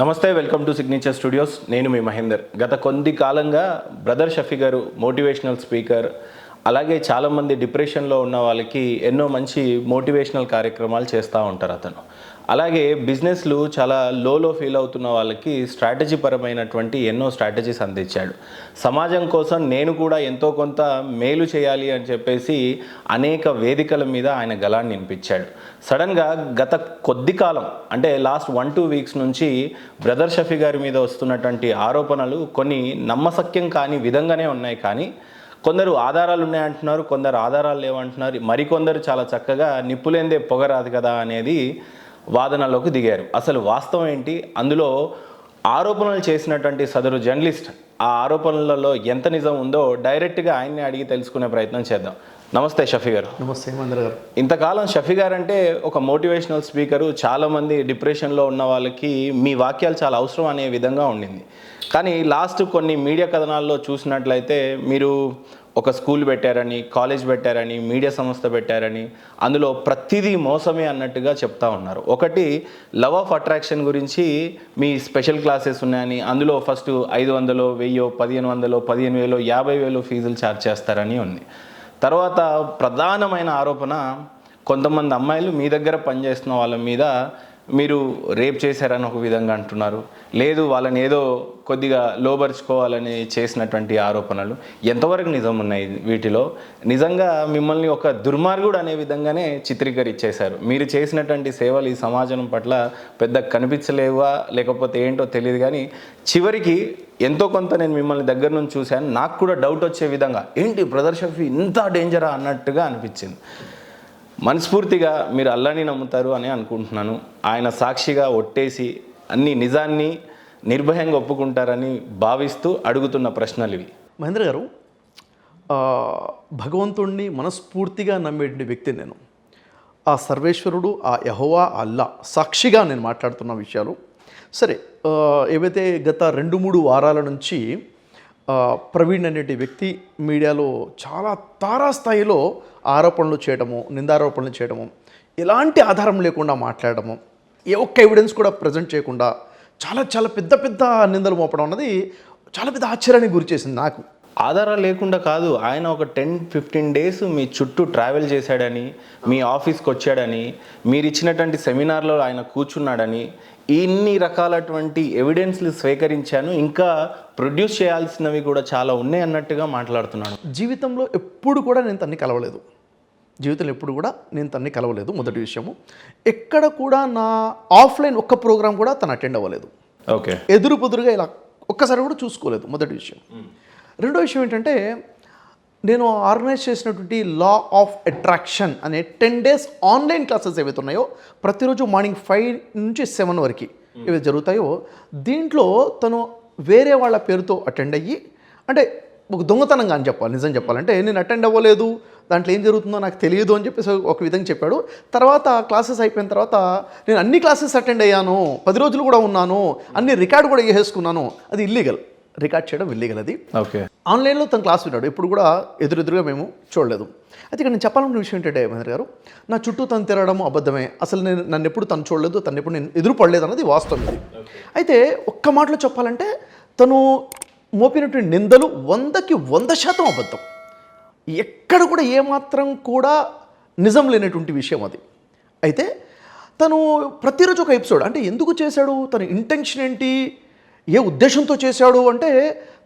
నమస్తే welcome to signature studios నేను మీ మహేందర్. గత కొద్ది కాలంగా బ్రదర్ షఫీ గారు మోటివేషనల్ స్పీకర్ అలాగే చాలామంది డిప్రెషన్లో ఉన్న వాళ్ళకి ఎన్నో మంచి మోటివేషనల్ కార్యక్రమాలు చేస్తూ ఉంటారు అతను. అలాగే బిజినెస్లు చాలా లోలో ఫీల్ అవుతున్న వాళ్ళకి స్ట్రాటజీ పరమైనటువంటి ఎన్నో స్ట్రాటజీస్ అందించాడు. సమాజం కోసం నేను కూడా ఎంతో కొంత మేలు చేయాలి అని చెప్పేసి అనేక వేదికల మీద ఆయన గలాన్ని వినిపించాడు సడన్గా గత కొద్ది కాలం అంటే లాస్ట్ వన్ టూ వీక్స్ నుంచి బ్రదర్ షఫీ గారి మీద వస్తున్నటువంటి ఆరోపణలు కొన్ని నమ్మసక్యం కాని విధంగానే ఉన్నాయి కానీ కొందరు ఆధారాలు ఉన్నాయంటున్నారు కొందరు ఆధారాలు లేవంటున్నారు మరికొందరు చాలా చక్కగా నిప్పులేందే పొగరాదు కదా అనేది వాదనలోకి దిగారు. అసలు వాస్తవం ఏంటి? అందులో ఆరోపణలు చేసినటువంటి సదరు జర్నలిస్ట్ ఆ ఆరోపణలలో ఎంత నిజం ఉందో డైరెక్ట్గా ఆయన్ని అడిగి తెలుసుకునే ప్రయత్నం చేద్దాం. నమస్తే షఫీ గారు. నమస్తే మందర్ గారు. ఇంతకాలం షఫీ గారు అంటే ఒక మోటివేషనల్ స్పీకరు చాలామంది డిప్రెషన్లో ఉన్న వాళ్ళకి మీ వాక్యాలు చాలా అవసరం అనే విధంగా ఉండింది. కానీ లాస్ట్ కొన్ని మీడియా కథనాల్లో చూసినట్లయితే మీరు ఒక స్కూల్ పెట్టారని కాలేజ్ పెట్టారని మీడియా సంస్థ పెట్టారని అందులో ప్రతిదీ మోసమే అన్నట్టుగా చెప్తా ఉన్నారు. ఒకటి లవ్ ఆఫ్ అట్రాక్షన్ గురించి మీ స్పెషల్ క్లాసెస్ ఉన్నాయని అందులో ఫస్ట్ ఐదు వందలు వెయ్యో పదిహేను వందలు పదిహేను వేలో యాభై వేలు ఫీజులు ఛార్జ్ చేస్తారని ఉంది. తర్వాత ప్రధానమైన ఆరోపణ కొంతమంది అమ్మాయిలు మీ దగ్గర పనిచేస్తున్న వాళ్ళ మీద మీరు రేప్ చేశారని ఒక విధంగా అంటున్నారు. లేదు వాళ్ళని ఏదో కొద్దిగా లోబరుచుకోవాలని చేసినటువంటి ఆరోపణలు ఎంతవరకు నిజం ఉన్నాయి వీటిలో? నిజంగా మిమ్మల్ని ఒక దుర్మార్గుడు అనే విధంగానే చిత్రీకరించేశారు. మీరు చేసినటువంటి సేవలు ఈ సమాజం పట్ల పెద్ద కనిపించలేవా? లేకపోతే ఏంటో తెలియదు కానీ చివరికి ఎంతో కొంత నేను మిమ్మల్ని దగ్గర నుంచి చూశాను. నాకు కూడా డౌట్ వచ్చే విధంగా ఏంటి బ్రదర్ షఫీ ఇంత డేంజరా అన్నట్టుగా అనిపించింది. మనస్ఫూర్తిగా మీరు అల్లాని నమ్ముతారు అని అనుకుంటున్నాను. ఆయన సాక్షిగా ఒట్టేసి అన్ని నిజాన్ని నిర్భయంగా ఒప్పుకుంటారని భావిస్తూ అడుగుతున్న ప్రశ్నలు ఇవి. మహేంద్ర గారు భగవంతుణ్ణి మనస్ఫూర్తిగా నమ్మేటువంటి వ్యక్తి నేను. ఆ సర్వేశ్వరుడు ఆ యహోవా అల్లా సాక్షిగా నేను మాట్లాడుతున్న విషయాలు. సరే ఏవైతే గత రెండు మూడు వారాల నుంచి ప్రవీణ్ అనేటి వ్యక్తి మీడియాలో చాలా తారాస్థాయిలో ఆరోపణలు చేయడము నిందారోపణలు చేయడము ఎలాంటి ఆధారం లేకుండా మాట్లాడము ఏ ఒక్క ఎవిడెన్స్ కూడా ప్రజెంట్ చేయకుండా చాలా చాలా పెద్ద పెద్ద నిందలు మోపడం అన్నది చాలా పెద్ద ఆశ్చర్యానికి గురి చేసింది నాకు. ఆధారాలు లేకుండా కాదు ఆయన ఒక టెన్ ఫిఫ్టీన్ డేస్ మీ చుట్టూ ట్రావెల్ చేశాడని మీ ఆఫీస్కి వచ్చాడని మీరు ఇచ్చినటువంటి సెమినార్లో ఆయన కూర్చున్నాడని ఇన్ని రకాలటువంటి ఎవిడెన్స్లు స్వీకరించాను ఇంకా ప్రొడ్యూస్ చేయాల్సినవి కూడా చాలా ఉన్నాయి అన్నట్టుగా మాట్లాడుతున్నాడు. జీవితంలో ఎప్పుడు కూడా నేను తన్ని కలవలేదు. జీవితంలో ఎప్పుడు కూడా నేను తన్ని కలవలేదు మొదటి విషయము. ఎక్కడ కూడా నా ఆఫ్లైన్ ఒక్క ప్రోగ్రామ్ కూడా తను అటెండ్ అవ్వలేదు. ఓకే. ఎదురు పొదురుగా ఇలా ఒక్కసారి కూడా చూసుకోలేదు మొదటి విషయం. రెండో విషయం ఏంటంటే నేను ఆర్గనైజ్ చేసినటువంటి లా ఆఫ్ అట్రాక్షన్ అనే టెన్ డేస్ ఆన్లైన్ క్లాసెస్ ఏవైతే ఉన్నాయో ప్రతిరోజు మార్నింగ్ ఫైవ్ నుంచి సెవెన్ వరకు ఏవైతే జరుగుతాయో దీంట్లో తను వేరే వాళ్ళ పేరుతో అటెండ్ అయ్యి అంటే ఒక దొంగతనంగా అని చెప్పాలి నిజం చెప్పాలంటే నేను అటెండ్ అవ్వలేదు దాంట్లో ఏం జరుగుతుందో నాకు తెలియదు అని చెప్పేసి ఒక విధంగా చెప్పాడు. తర్వాత క్లాసెస్ అయిపోయిన తర్వాత నేను అన్ని క్లాసెస్ అటెండ్ అయ్యాను. పది రోజులు కూడా ఉన్నాను. అన్ని రికార్డు కూడా చేసేసుకున్నాను. అది ఇల్లీగల్ రికార్డ్ చేయడం ఇల్లీగల్ అది. ఓకే. ఆన్లైన్లో తను క్లాస్ విన్నాడు. ఎప్పుడు కూడా ఎదురెదురుగా మేము చూడలేదు. అయితే ఇక్కడ నేను చెప్పాలనుకున్న విషయం ఏంటంటే మహేంద్ర గారు నా చుట్టూ తను తిరగడం అబద్ధమే. అసలు నేను నన్ను ఎప్పుడు తను చూడలేదు తను ఎప్పుడు నేను ఎదురు పడలేదు అన్నది వాస్తవం ఇది. అయితే ఒక్క మాటలో చెప్పాలంటే తను మోపినటువంటి నిందలు వందకి వంద శాతం అబద్ధం. ఎక్కడ కూడా ఏమాత్రం కూడా నిజం లేనటువంటి విషయం అది. అయితే తను ప్రతిరోజు ఒక ఎపిసోడ్ అంటే ఎందుకు చేశాడు తన ఇంటెన్షన్ ఏంటి ఏ ఉద్దేశంతో చేశాడు అంటే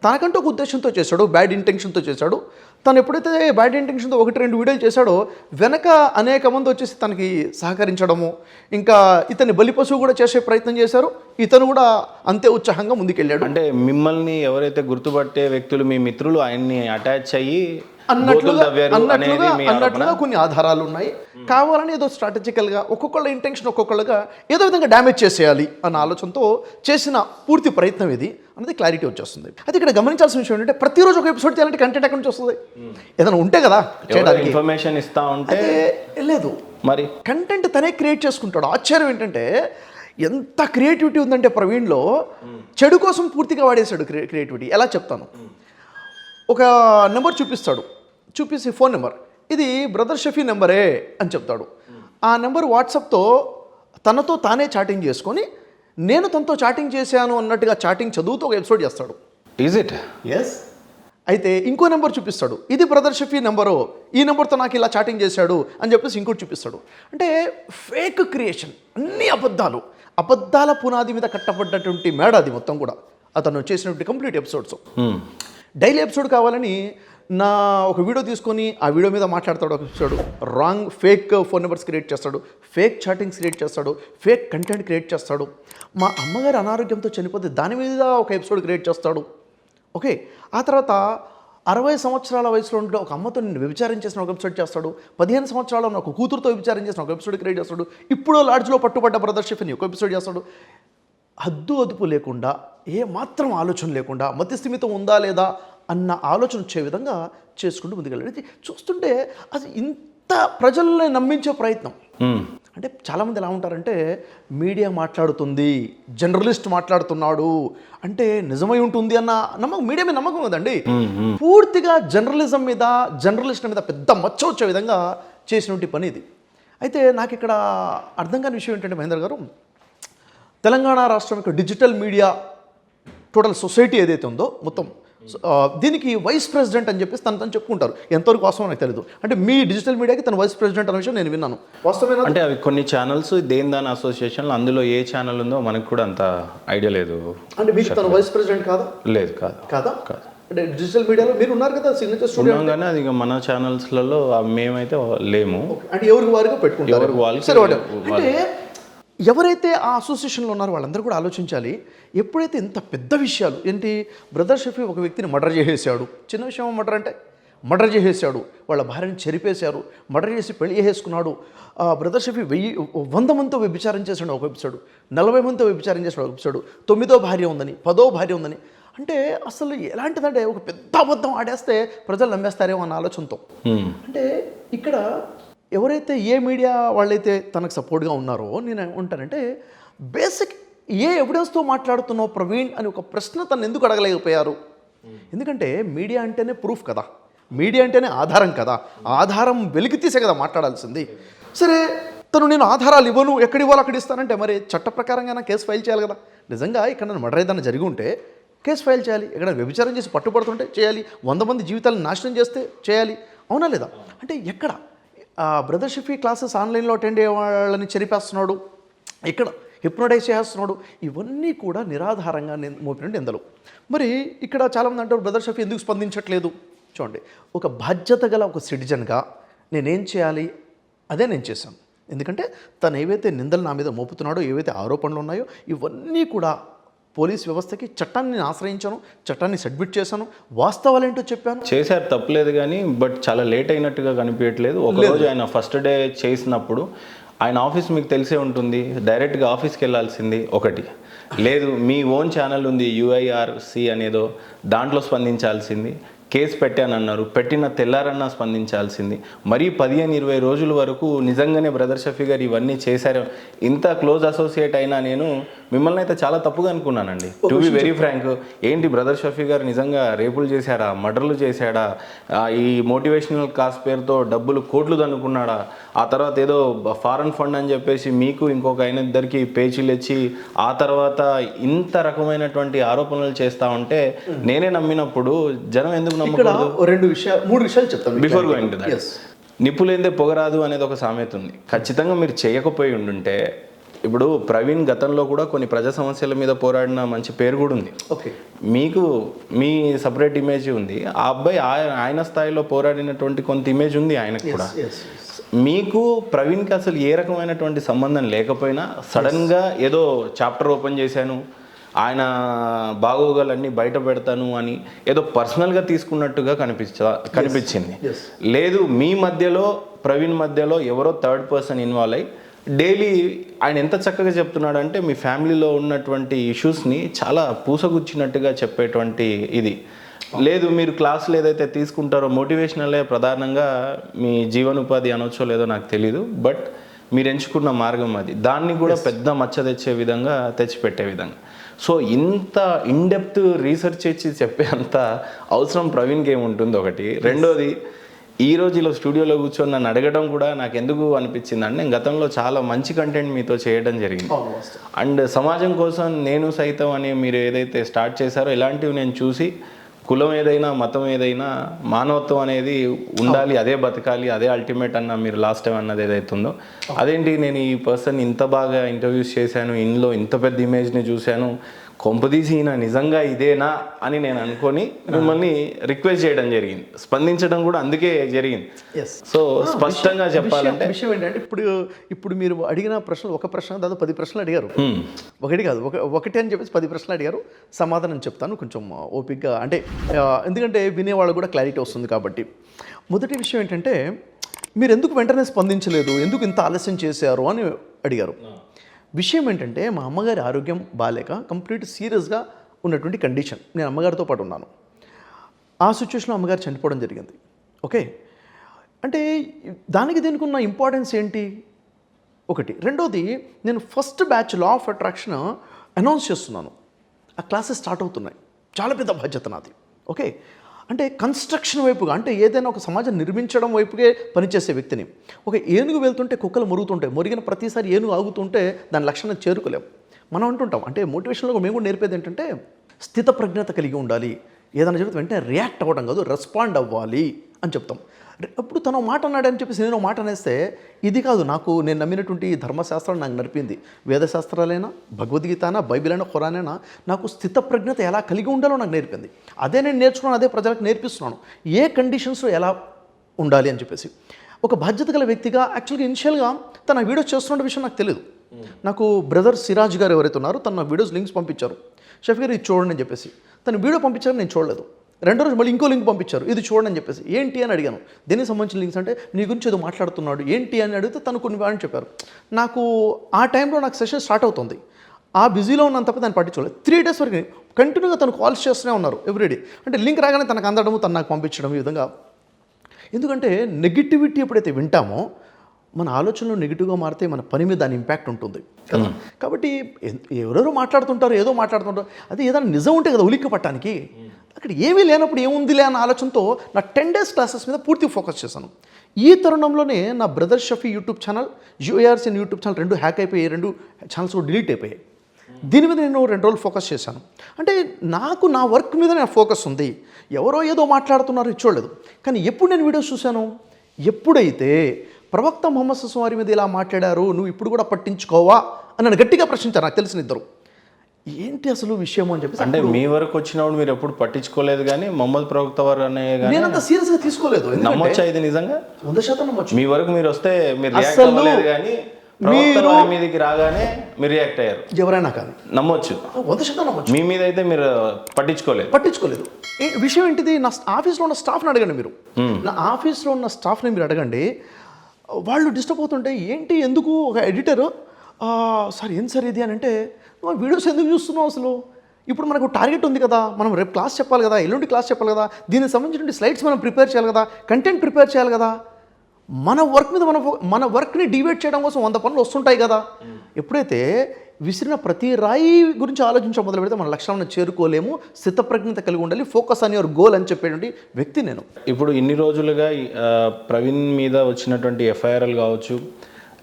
తనకంటూ ఒక ఉద్దేశంతో చేశాడు బ్యాడ్ ఇంటెన్షన్తో చేశాడు. తను ఎప్పుడైతే బ్యాడ్ ఇంటెన్షన్తో ఒకటి రెండు వీడియోలు చేశాడో వెనక అనేక మంది వచ్చేసి తనకి సహకరించడము ఇంకా ఇతని బలి పశువు కూడా చేసే ప్రయత్నం చేశారు ఇతను కూడా అంతే ఉత్సాహంగా ముందుకెళ్ళాడు. అంటే మిమ్మల్ని ఎవరైతే గుర్తుపట్టే వ్యక్తులు మీ మిత్రులు ఆయన్ని అటాచ్ అయ్యి అన్నట్లుగా అనేది అన్నట్లుగా అన్నట్లుగా కొన్ని ఆధారాలు ఉన్నాయి. కావాలని ఏదో స్ట్రాటజికల్గా ఒక్కొక్కళ్ళ ఇంటెన్షన్ ఒక్కొక్కళ్ళగా ఏదో విధంగా డ్యామేజ్ చేసేయాలి అన్న ఆలోచనతో చేసిన పూర్తి ప్రయత్నం ఇది అన్నది క్లారిటీ వచ్చేస్తుంది. అయితే ఇక్కడ గమనించాల్సిన విషయం ఏంటంటే ప్రతిరోజు ఒక ఎపిసోడ్ చేయాలంటే కంటెంట్ ఎక్కడి నుంచి వస్తుంది? ఏదైనా ఉంటే కదా చేయడానికి. ఇన్ఫర్మేషన్ ఇస్తా ఉంటే లేదు. మరి? కంటెంట్ తనే క్రియేట్ చేసుకుంటాడు. ఆశ్చర్యం ఏంటంటే ఎంత క్రియేటివిటీ ఉందంటే ప్రవీణ్లో చెడు కోసం పూర్తిగా వాడేశాడు క్రియ క్రియేటివిటీ ఎలా చెప్తాను? ఒక నెంబర్ చూపిస్తాడు. చూపిస్తే ఫోన్ నెంబర్. ఇది బ్రదర్ షఫీ నెంబరే అని చెప్తాడు. ఆ నెంబర్ వాట్సాప్తో తనతో తానే చాటింగ్ చేసుకొని నేను తనతో చాటింగ్ చేశాను అన్నట్టుగా చాటింగ్ చదువుతూ ఒక ఎపిసోడ్ చేస్తాడు. ఈజ్ ఇట్ ఎస్ అయితే ఇంకో నెంబర్ చూపిస్తాడు. ఇది బ్రదర్ షఫీ నెంబరు. ఈ నెంబర్తో నాకు ఇలా చాటింగ్ చేశాడు అని చెప్పేసి ఇంకోటి చూపిస్తాడు. అంటే ఫేక్ క్రియేషన్. అన్ని అబద్ధాలు. అబద్ధాల పునాది మీద కట్టబడ్డటువంటి మేడ అది మొత్తం కూడా. అతను చేసినటువంటి కంప్లీట్ ఎపిసోడ్స్. డైలీ ఎపిసోడ్ కావాలని నా ఒక వీడియో తీసుకొని ఆ వీడియో మీద మాట్లాడతాడు ఒక చూస్తాడు wrong fake phone numbers create చేస్తాడు. ఫేక్ చాటింగ్స్ క్రియేట్ చేస్తాడు. ఫేక్ కంటెంట్ క్రియేట్ చేస్తాడు. మా అమ్మగారు అనారోగ్యంతో చనిపోతే దాని మీద ఒక ఎపిసోడ్ క్రియేట్ చేస్తాడు. ఓకే ఆ తర్వాత అరవై సంవత్సరాల వయసులో ఉంటే ఒక అమ్మతో నేను వ్యభిచారం చేసిన ఒక ఎపిసోడ్ చేస్తాడు. పదిహేను సంవత్సరాల ఉన్న ఒక కూతురుతో వ్యభిచారం చేసిన ఒక ఎపిసోడ్ క్రియేట్ చేస్తాడు. ఇప్పుడు లాడ్జ్లో పట్టుబడ్డ బ్రదర్ షెఫ్ని ఒక ఎపిసోడ్ చేస్తాడు. హద్దు అదుపు లేకుండా ఏ మాత్రం ఆలోచన లేకుండా మతిస్థిమితం ఉందా లేదా అన్న ఆలోచన వచ్చే విధంగా చేసుకుంటూ ముందుకెళ్ళాడు. చూస్తుంటే అది ఇంత ప్రజల్ని నమ్మించే ప్రయత్నం. అంటే చాలామంది ఎలా ఉంటారంటే మీడియా మాట్లాడుతుంది జర్నలిస్ట్ మాట్లాడుతున్నాడు అంటే నిజమై ఉంటుంది అన్న నమ్మకం మీడియా మీద నమ్మకం కదండి. పూర్తిగా జర్నలిజం మీద జర్నలిస్ట్ మీద పెద్ద మచ్చ వచ్చే విధంగా చేసినటువంటి పని ఇది. అయితే నాకు ఇక్కడ అర్థం కాని విషయం ఏంటంటే మహేందర్ గారు తెలంగాణ రాష్ట్రం యొక్క డిజిటల్ మీడియా టోటల్ సొసైటీ ఏదైతే ఉందో మొత్తం దీనికి వైస్ ప్రెసిడెంట్ అని చెప్పేసి తను తను చెప్పుకుంటారు. ఎంతవరకు వాస్తవం నాకు తెలియదు అంటే మీ డిజిటల్ మీడియాకి తను వైస్ ప్రెసిడెంట్ అనే విషయం నేను విన్నాను. వాస్తవమేనా అంటే అవి కొన్ని ఛానల్స్ దేని దాని అసోసియేషన్లో అందులో ఏ ఛానల్ ఉందో మనకు కూడా అంత ఐడియా లేదు. అంటే మీకు తను వైస్ ప్రెసిడెంట్ కాదా? లేదు కాదు. కాదా? కాదు. అంటే డిజిటల్ మీడియాలో మీరు ఉన్నారు కదా సిగ్నేచర్ స్టూడియో కానీ అది ఇక మన ఛానల్స్లలో మేమైతే లేము. అంటే ఎవరికి వారిగా పెట్టుకుంటారు. ఎవరికి సరే. అంటే ఎవరైతే ఆ అసోసియేషన్లో ఉన్నారో వాళ్ళందరూ కూడా ఆలోచించాలి ఎప్పుడైతే ఇంత పెద్ద విషయాలు ఏంటి బ్రదర్ షఫీ ఒక వ్యక్తిని మర్డర్ చేసేసాడు చిన్న విషయం మర్డర్ అంటే మర్డర్ చేసేసాడు వాళ్ళ భార్యని చెరిపేశారు మర్డర్ చేసి పెళ్ళి చేసేసుకున్నాడు ఆ బ్రదర్ షఫీ వెయ్యి వంద మందితో వ్యభిచారం చేశాడు ఒక ఎపిసోడ్ నలభై మందితో వ్యభిచారం చేశాడు ఒక ఎపిసోడ్ తొమ్మిదో భార్య ఉందని పదో భార్య ఉందని. అంటే అసలు ఎలాంటిదంటే ఒక పెద్ద అబద్ధం ఆడేస్తే ప్రజలు నమ్మేస్తారేమో అన్న ఆలోచనతో. అంటే ఇక్కడ ఎవరైతే ఏ మీడియా వాళ్ళైతే తనకు సపోర్ట్గా ఉన్నారో నేను ఉంటానంటే బేసిక్ ఏ ఎవిడెన్స్తో మాట్లాడుతున్నావు ప్రవీణ్ అని ఒక ప్రశ్న తను ఎందుకు అడగలేకపోయారు? ఎందుకంటే మీడియా అంటేనే ప్రూఫ్ కదా. మీడియా అంటేనే ఆధారం కదా. ఆధారం వెలికి తీసే కదా మాట్లాడాల్సింది. సరే తను నేను ఆధారాలు ఇవ్వను ఎక్కడ ఇవ్వాలి అక్కడ ఇస్తానంటే మరి చట్ట ప్రకారంగా కేసు ఫైల్ చేయాలి కదా. నిజంగా ఇక్కడ నన్ను మర్డర్ ఏదైనా జరిగి ఉంటే కేసు ఫైల్ చేయాలి. ఎక్కడ వ్యభిచారం చేసి పట్టుబడుతుంటే చేయాలి. వంద మంది జీవితాలను నాశనం చేస్తే చేయాలి. అవునా లేదా? అంటే ఎక్కడ? బ్రదర్ షఫీ క్లాసెస్ ఆన్లైన్లో అటెండ్ అయ్యే వాళ్ళని చెరిపేస్తున్నాడు. ఇక్కడ హిప్నోటైజ్ చేస్తున్నాడు ఇవన్నీ కూడా నిరాధారంగా మోపిన నిందలు. మరి ఇక్కడ చాలామంది అంటారు బ్రదర్ షఫీ ఎందుకు స్పందించట్లేదు? చూడండి. ఒక బాధ్యత గల ఒక సిటిజన్గా నేనేం చేయాలి? అదే నేను చేశాను. ఎందుకంటే తను ఏవైతే నిందలు నా మీద మోపుతున్నాడో ఏవైతే ఆరోపణలు ఉన్నాయో ఇవన్నీ కూడా పోలీస్ వ్యవస్థకి చట్టాన్ని నేను ఆశ్రయించాను చట్టాన్ని సబ్మిట్ చేశాను. వాస్తవాలేంటో చెప్పాను? చేశారు తప్పలేదు కానీ బట్ చాలా లేట్ అయినట్టుగా కనిపించట్లేదు. ఒక రోజు ఆయన ఫస్ట్ డే చేసినప్పుడు ఆయన ఆఫీస్ మీకు తెలిసే ఉంటుంది. డైరెక్ట్గా ఆఫీస్కి వెళ్ళాల్సింది ఒకటి. లేదు మీ ఓన్ ఛానల్ ఉంది యుఐఆర్సి అనేదో దాంట్లో స్పందించాల్సింది. కేసు పెట్టానన్నారు. పెట్టిన తెల్లారన్నా స్పందించాల్సింది. మరీ పదిహేను ఇరవై రోజుల వరకు నిజంగానే బ్రదర్ షఫీ గారు ఇవన్నీ చేశారు. ఇంత క్లోజ్ అసోసియేట్ అయినా నేను మిమ్మల్ని అయితే చాలా తప్పుగా అనుకున్నానండి. టు బి వెరీ ఫ్రాంక్ ఏంటి బ్రదర్ షఫీ గారు నిజంగా రేపులు చేశాడా? మర్డర్లు చేశాడా? ఈ మోటివేషనల్ కాస్ పేరుతో డబ్బులు కోట్లు దన్నుకున్నాడా? ఆ తర్వాత ఏదో ఫారెన్ ఫండ్ అని చెప్పేసి మీకు ఇంకొక ఆయన ఇద్దరికి పేచీలు ఇచ్చి ఆ తర్వాత ఇంత రకమైనటువంటి ఆరోపణలు చేస్తా ఉంటే నేనే నమ్మినప్పుడు జనం ఎందుకు ఇక్కడ రెండు విషయాలు మూడు విషయాలు చెప్తాను బిఫోర్ గోయింగ్ టు ఎస్ నిప్పులేందే పొగరాదు అనేది ఒక సామెత ఉంది. ఖచ్చితంగా మీరు చేయకపోయి ఉండుంటే ఇప్పుడు ప్రవీణ్ గతంలో కూడా కొన్ని ప్రజా సమస్యల మీద పోరాడిన మంచి పేరు కూడా ఉంది. ఓకే. మీకు మీ సపరేట్ ఇమేజ్ ఉంది. ఆ అబ్బాయి ఆయన స్థాయిలో పోరాడినటువంటి కొంత ఇమేజ్ ఉంది ఆయనకు కూడా. మీకు ప్రవీణ్కి అసలు ఏ రకమైనటువంటి సంబంధం లేకపోయినా సడన్గా ఏదో చాప్టర్ ఓపెన్ చేశాను ఆయన బాగోగాలన్నీ బయట పెడతాను అని ఏదో పర్సనల్గా తీసుకున్నట్టుగా కనిపించ కనిపించింది. లేదు మీ మధ్యలో ప్రవీణ్ మధ్యలో ఎవరో థర్డ్ పర్సన్ ఇన్వాల్వ్ అయ్యి డైలీ ఆయన ఎంత చక్కగా చెప్తున్నాడు అంటే మీ ఫ్యామిలీలో ఉన్నటువంటి ఇష్యూస్ని చాలా పూసగుచ్చినట్టుగా చెప్పేటువంటి ఇది. లేదు మీరు క్లాసులు ఏదైతే తీసుకుంటారో మోటివేషనలే ప్రధానంగా మీ జీవనోపాధి అనొచ్చో లేదో నాకు తెలీదు బట్ మీరు ఎంచుకున్న మార్గం అది. దాన్ని కూడా పెద్ద మచ్చ తెచ్చే విధంగా తెచ్చిపెట్టే విధంగా. సో ఇంత ఇన్డెప్త్ రీసెర్చ్ చేసి చెప్పే అంత అవసరం ప్రవీణ్కి ఏముంటుంది ఒకటి. రెండోది ఈ రోజు ఇలా స్టూడియోలో కూర్చొని నన్ను అడగడం కూడా నాకు ఎందుకు అనిపించింది అంటే నేను గతంలో చాలా మంచి కంటెంట్ మీతో చేయడం జరిగింది. అండ్ సమాజం కోసం నేను సైతం అని మీరు ఏదైతే స్టార్ట్ చేశారో ఇలాంటివి నేను చూసి కులం ఏదైనా మతం ఏదైనా మానవత్వం అనేది ఉండాలి అదే బతకాలి అదే అల్టిమేట్ అన్న మీరు లాస్ట్ టైం అన్నది ఏదైతుందో ఉందో అదేంటి నేను ఈ పర్సన్ ఇంత బాగా ఇంటర్వ్యూస్ చేశాను ఇందులో ఇంత పెద్ద ఇమేజ్ని చూశాను కొంపదీసి ఈయన నిజంగా ఇదేనా అని నేను అనుకొని మిమ్మల్ని రిక్వెస్ట్ చేయడం జరిగింది. స్పందించడం కూడా అందుకే జరిగింది. ఎస్ సో స్పష్టంగా చెప్పాలంటే విషయం ఏంటంటే ఇప్పుడు ఇప్పుడు మీరు అడిగిన ప్రశ్నలు ఒక ప్రశ్న దాదాపు పది ప్రశ్నలు అడిగారు. ఒకటి కాదు ఒక ఒకటి అని చెప్పేసి పది ప్రశ్నలు అడిగారు. సమాధానం చెప్తాను కొంచెం ఓపిక్గా అంటే ఎందుకంటే వినేవాళ్ళు కూడా క్లారిటీ వస్తుంది కాబట్టి. మొదటి విషయం ఏంటంటే మీరు ఎందుకు వెంటనే స్పందించలేదు? ఎందుకు ఇంత ఆలస్యం చేశారు? అని అడిగారు. విషయం ఏంటంటే మా అమ్మగారి ఆరోగ్యం బాగాలేక కంప్లీట్ సీరియస్గా ఉన్నటువంటి కండిషన్. నేను అమ్మగారితో పాటు ఉన్నాను. ఆ సిచ్యువేషన్లో అమ్మగారు చనిపోవడం జరిగింది. ఓకే? అంటే దానికి దీనికి ఉన్న ఇంపార్టెన్స్ ఏంటి? ఒకటి. రెండోది నేను first batch law of attraction announce చేస్తున్నాను. ఆ క్లాసెస్ స్టార్ట్ అవుతున్నాయి. చాలా పెద్ద బాధ్యత నాది. ఓకే? అంటే కన్స్ట్రక్షన్ వైపుగా అంటే ఏదైనా ఒక సమాజం నిర్మించడం వైపుకే పనిచేసే వ్యక్తిని. ఒక ఏనుగు వెళ్తుంటే కుక్కలు మురుగుతుంటాయి. మురిగిన ప్రతిసారి ఏనుగు ఆగుతుంటే దాని లక్షణం చేరుకోలేం. మనం అంటుంటాం అంటే మోటివేషన్లో మేము కూడా నేర్పేది ఏంటంటే స్థిత ప్రజ్ఞత కలిగి ఉండాలి. ఏదైనా జరిగితే వెంటనే రియాక్ట్ అవ్వడం కాదు రెస్పాండ్ అవ్వాలి అని చెప్తాం. అప్పుడు తను ఒక మాట అన్నాడని చెప్పేసి నేను మాట అనేస్తే ఇది కాదు నాకు నేను నమ్మినటువంటి ధర్మశాస్త్రం నాకు నడిపింది. వేదశాస్త్రాలైనా భగవద్గీతనా బైబిల్ అయినా ఖురానైనా నాకు స్థిత ప్రజ్ఞత ఎలా కలిగి ఉండాలో నాకు నేర్పింది. అదే నేను నేర్చుకున్నాను అదే ప్రజలకు నేర్పిస్తున్నాను. ఏ కండిషన్స్లో ఎలా ఉండాలి అని చెప్పేసి. ఒక బాధ్యత గల వ్యక్తిగా యాక్చువల్గా ఇనిషియల్గా తన వీడియో చేస్తున్న విషయం నాకు తెలియదు నాకు బ్రదర్ సిరాజ్ గారు ఎవరైతే ఉన్నారో తన వీడియోస్ లింక్స్ పంపించారు. షఫీ గారు ఇది చూడండి అని చెప్పేసి. తను వీడియో పంపించారు నేను చూడలేదు. రెండో రోజు మళ్ళీ ఇంకో లింక్ పంపించారు. ఇది చూడండి అని చెప్పేసి. ఏంటి అని అడిగాను. దేనికి సంబంధించిన లింక్స్ అంటే నీ గురించి ఏదో మాట్లాడుతున్నాడు. ఏంటి అని అడిగితే తను కొన్ని వాడిని చెప్పారు. నాకు ఆ టైంలో నాకు సెషన్ స్టార్ట్ అవుతుంది. ఆ బిజీలో ఉన్నంత తప్ప దాన్ని పట్టించుకోలేదు. త్రీ డేస్ వరకు కంటిన్యూగా తను కాల్స్ చేస్తూనే ఉన్నారు ఎవ్రీడే అంటే లింక్ రాగానే తనకు అందడము తను నాకు పంపించడం ఈ విధంగా. ఎందుకంటే నెగిటివిటీ ఎప్పుడైతే వింటామో మన ఆలోచనలు నెగిటివ్గా మారితే మన పని మీద దాని ఇంపాక్ట్ ఉంటుంది. కదా? కాబట్టి ఎ- ఎవరెవరో మాట్లాడుతుంటారు ఏదో మాట్లాడుతుంటారు. అది ఏదైనా నిజం ఉంటే కదా ఉలిక్కి పట్టడానికి అక్కడ ఏమీ లేనప్పుడు ఏముందిలే అన్న ఆలోచనతో నా టెన్ డేస్ క్లాసెస్ మీద పూర్తి ఫోకస్ చేశాను. ఈ తరుణంలోనే నా బ్రదర్ షఫీ యూట్యూబ్ ఛానల్ యూఆర్సీన్ యూట్యూబ్ ఛానల్ రెండు హ్యాక్ అయిపోయాయి రెండు ఛానల్స్ కూడా డిలీట్ అయిపోయాయి. దీని మీద నేను రెండు రోజులు ఫోకస్ చేశాను. అంటే నాకు నా వర్క్ మీద నా ఫోకస్ ఉంది. ఎవరో ఏదో మాట్లాడుతున్నారు ఇది చూడలేదు. కానీ ఎప్పుడు నేను వీడియోస్ చూశాను? ఎప్పుడైతే ప్రవక్త మొహమ్మద్ సుస్వారి మీద ఇలా మాట్లాడారు నువ్వు ఇప్పుడు కూడా పట్టించుకోవా అని నన్ను గట్టిగా ప్రశ్నించారు నాకు తెలిసిన ఇద్దరు. ఏంటి అసలు విషయం అని చెప్పేసి అంటే మీ వరకు వచ్చినప్పుడు మీరు ఎప్పుడు పట్టించుకోలేదు కానీ మొహమ్మద్ ప్రవక్త వారు అనే కానీ నేనంత సీరియస్గా తీసుకోలేదు. ఎందుకంటే నమ్మొచ్చా ఇది నిజంగా? వంద శాతం నమ్మొచ్చు. మీ వరకు మీరు వస్తే మీరు రియాక్ట్ అవ్వలేదు కానీ వారి మీదకి రాగానే మీరు రియాక్ట్ అయ్యారు. ఎవరైనా కానీ. నమ్మొచ్చు. వంద శాతం నమ్మొచ్చు. మీ మీద అయితే మీరు పట్టించుకోలేదు. పట్టించుకోలేదు. విషయం ఏంటిది? నా ఆఫీస్లో ఉన్న స్టాఫ్ని అడగండి మీరు. నా ఆఫీస్లో ఉన్న స్టాఫ్ని మీరు అడగండి. వాళ్ళు డిస్టర్బ్ అవుతుంటే ఏంటి ఎందుకు ఒక ఎడిటర్ సార్ ఏం సార్ ఇది అని అంటే వీడియోస్ ఎందుకు చూస్తున్నావు అసలు? ఇప్పుడు మనకు టార్గెట్ ఉంది కదా మనం రేపు క్లాస్ చెప్పాలి కదా ఎల్లుండి క్లాస్ చెప్పాలి కదా దీనికి సంబంధించిన స్లైడ్స్ మనం ప్రిపేర్ చేయాలి కదా కంటెంట్ ప్రిపేర్ చేయాలి కదా మన వర్క్ మీద మన మన వర్క్ని డివైడ్ చేయడం కోసం వంద పనులు వస్తుంటాయి కదా. ఎప్పుడైతే విసిరిన ప్రతి రాయి గురించి ఆలోచించడం మొదలు పెడితే మన లక్ష్యాలను చేరుకోలేము స్థితప్రజ్ఞత కలిగి ఉండాలి ఫోకస్ అని యువర్ గోల్ అని చెప్పేటువంటి వ్యక్తి నేను. ఇప్పుడు ఇన్ని రోజులుగా ప్రవీణ్ మీద వచ్చినటువంటి ఎఫ్ఐఆర్లు కావచ్చు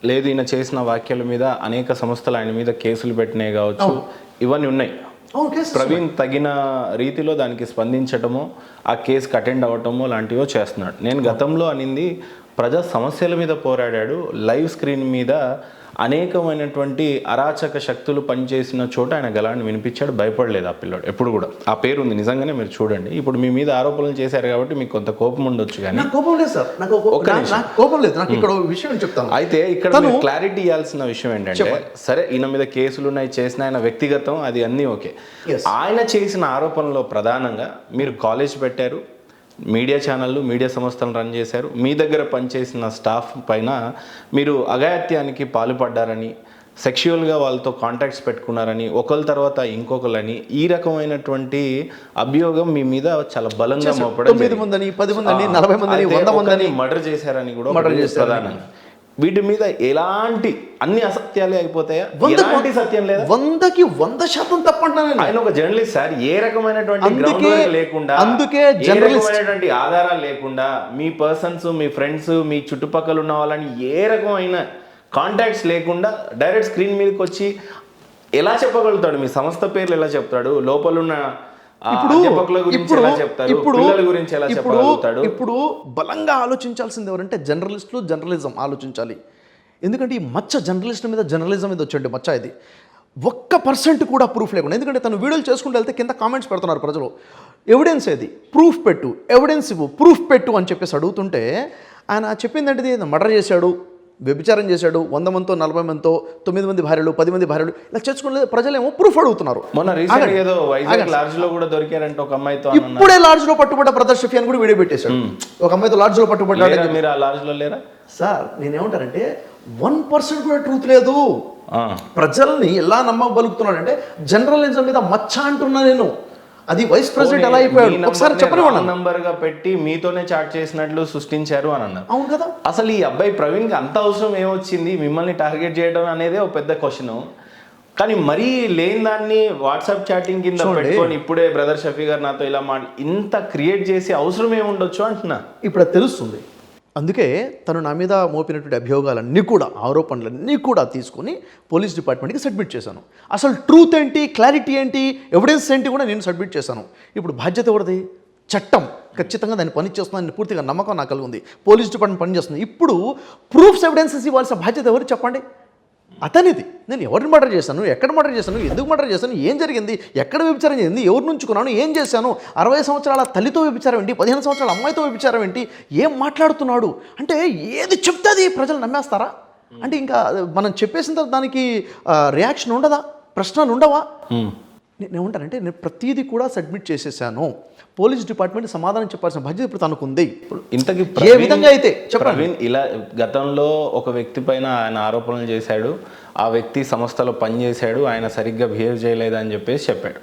లేదు ఈయన చేసిన వ్యాఖ్యల మీద అనేక సంస్థలు ఆయన మీద కేసులు పెట్టినాయి కావచ్చు. ఇవన్నీ ఉన్నాయి. ప్రవీణ్ తగిన రీతిలో దానికి స్పందించటము ఆ కేసుకి అటెండ్ అవ్వటము లాంటివో చేస్తున్నాడు. నేను గతంలో అనింది ప్రజా సమస్యల మీద పోరాడాడు. లైవ్ స్క్రీన్ మీద అనేకమైనటువంటి అరాచక శక్తులు పనిచేసిన చోట ఆయన గలాన్ని వినిపించాడు. భయపడలేదు ఆ పిల్లోడు. ఎప్పుడు కూడా. ఆ పేరు ఉంది నిజంగానే మీరు చూడండి. ఇప్పుడు మీ మీద ఆరోపణలు చేశారు కాబట్టి మీకు కొంత కోపం ఉండొచ్చు కానీ కోపం లేదు సార్. నాకు కోపం లేదు. నాకు ఇక్కడ ఒక విషయం చెప్తాను. అయితే ఇక్కడ క్లారిటీ ఇవ్వాల్సిన విషయం ఏంటంటే సరే ఈయన మీద కేసులు ఉన్నాయి చేసిన ఆయన వ్యక్తిగతం అది అన్నీ ఓకే. ఆయన చేసిన ఆరోపణలో ప్రధానంగా మీరు కాలేజ్ పెట్టారు. మీడియా ఛానళ్ళు మీడియా సంస్థలను రన్ చేశారు. మీ దగ్గర పనిచేసిన స్టాఫ్ పైన మీరు అఘాయత్యానికి పాల్పడ్డారని సెక్షువల్గా వాళ్ళతో కాంటాక్ట్స్ పెట్టుకున్నారని ఒకరి తర్వాత ఇంకొకరని ఈ రకమైనటువంటి అభియోగం మీ మీద చాలా బలంగా మోపడం తొమ్మిది మందని పది మందని నలభై మందని వంద మందని మర్డర్ చేశారని కూడా. ప్రధానంగా వీటి మీద ఎలాంటి అన్ని అసత్యాలే అయిపోతాయా? వంద ఎలాంటి సత్యం లేదా? వందకి వంద శాతం తప్పంటున్నాను నేను. ఆయన ఒక జర్నలిస్ట్ సార్ ఏ రకమైనటువంటి అందుకే- లేకుండా అందుకే రకమైనటువంటి ఆధారాలు లేకుండా మీ పర్సన్స్ మీ ఫ్రెండ్స్ మీ చుట్టుపక్కల ఉన్న వాళ్ళని ఏ రకమైన కాంటాక్ట్స్ లేకుండా డైరెక్ట్ స్క్రీన్ మీదకి వచ్చి ఎలా చెప్పగలుగుతాడు? మీ సంస్థ పేర్లు ఎలా చెప్తాడు? లోపల ఉన్న ఆ ఇప్పుడు ఇప్పుడు ఇప్పుడు ఇప్పుడు ఇప్పుడు బలంగా ఆలోచించాల్సింది ఎవరంటే జర్నలిస్టులు జర్నలిజం ఆలోచించాలి. ఎందుకంటే ఈ మచ్చ జర్నలిస్ట్ మీద జర్నలిజం మీద వచ్చండి మచ్చ ఇది. ఒక్క పర్సెంట్ కూడా ప్రూఫ్ లేకుండా ఎందుకంటే తను వీడియోలు చేసుకుంటూ వెళ్తే కింద కామెంట్స్ పెడుతున్నారు ప్రజలు. ఎవిడెన్స్ ఏది? ప్రూఫ్ పెట్టు ఎవిడెన్స్ ఇవ్వు ప్రూఫ్ పెట్టు అని చెప్పేసి అడుగుతుంటే ఆయన చెప్పిందంటే మర్డర్ చేశాడు. వ్యభిచారం చేశాడు వంద మందితో నలభై మందితో తొమ్మిది మంది భార్యలు పది మంది భార్యలు ఇలా చేసుకుంటే ప్రజలేమో ప్రూఫ్ అడుగుతున్నారు. మొన్న. ఏదో లాడ్జ్లో కూడా దొరికారంట ఒక అమ్మాయితో. ఇప్పుడే లాడ్జ్లో పట్టుబడ్డ బ్రదర్ షఫీ అని కూడా వీడియో పెట్టేశాడు. ఒక అమ్మాయితో లాడ్జ్లో పట్టుబడ్డాడు లేరా మీరు ఆ లాడ్జ్లో లేరా? సార్ నేనేమంటానంటే వన్ పర్సెంట్ కూడా ట్రూత్ లేదు. ప్రజల్ని ఎలా నమ్మబలుగుతున్నాడంటే జనరలిజం మీద మచ్చ అంటున్నా నేను. అది వైస్ ప్రెసిడెంట్ ఎలా అయిపోయాడు? మీ ఒకసారి చెప్పనివ్వండి నంబర్గా పెట్టి మీతోనే చాట్ చేసినట్లు సృష్టించారు అని అన్నారు. అవును కదా. అసలు ఈ అబ్బాయి ప్రవీణ్కి అంత అవసరం ఏమొచ్చింది? మిమ్మల్ని టార్గెట్ చేయడం అనేది ఒక పెద్ద క్వశ్చన్ కానీ మరీ లేని దాన్ని వాట్సాప్ చాటింగ్ కింద పెట్టుకొని ఇప్పుడే బ్రదర్ షఫీ గారు నాతో ఇలా మాట్లా ఇంత క్రియేట్ చేసి అవసరం ఏముండొచ్చు అంటున్నా? ఇప్పుడు తెలుస్తుంది. అందుకే తను నా మీద మోపినటువంటి అభియోగాలన్నీ కూడా ఆరోపణలన్నీ కూడా తీసుకొని పోలీస్ డిపార్ట్మెంట్కి సబ్మిట్ చేశాను. అసలు ట్రూత్ ఏంటి క్లారిటీ ఏంటి ఎవిడెన్స్ ఏంటి కూడా నేను సబ్మిట్ చేశాను. ఇప్పుడు బాధ్యత ఎవరిది? చట్టం. ఖచ్చితంగా దాన్ని పనిచేస్తుందని పూర్తిగా నమ్మకం నాకు కలిగి ఉంది పోలీస్ డిపార్ట్మెంట్ పనిచేస్తుంది ఇప్పుడు ప్రూఫ్స్ ఎవిడెన్సెస్ ఇవ్వాల్సిన బాధ్యత ఎవరు చెప్పండి? అతనిది. నేను ఎవరిని మర్డర్ చేశాను? ఎక్కడ మర్డర్ చేశాను? ఎందుకు మర్డర్ చేశాను? ఏం జరిగింది? ఎక్కడ వ్యభిచారం జరిగింది? ఎవరు నుంచుకున్నాను? ఏం చేశాను? అరవై సంవత్సరాల తల్లితో వ్యభిచారం ఏంటి? పదిహేను సంవత్సరాల అమ్మాయితో వ్యభిచారం ఏంటి? ఏం మాట్లాడుతున్నాడు? అంటే ఏది చెప్తే అది ప్రజలు నమ్మేస్తారా? అంటే ఇంకా మనం చెప్పేసిన తర్వాత దానికి రియాక్షన్ ఉండదా? ప్రశ్నలు ఉండవా? నేను ఏమంటానంటే నేను ప్రతిదీ కూడా సబ్మిట్ చేసేసాను. పోలీస్ డిపార్ట్మెంట్ సమాధానం చెప్పాల్సిన బాధ్యత ఇప్పుడు తనకుంది. ఇంతకి ఏ విధంగా అయితే చెప్పండి. ప్రవీణ్ ఇలా గతంలో ఒక వ్యక్తి పైన ఆయన ఆరోపణలు చేశాడు ఆ వ్యక్తి సంస్థలో పనిచేశాడు ఆయన సరిగ్గా బిహేవ్ చేయలేదని చెప్పేసి చెప్పాడు.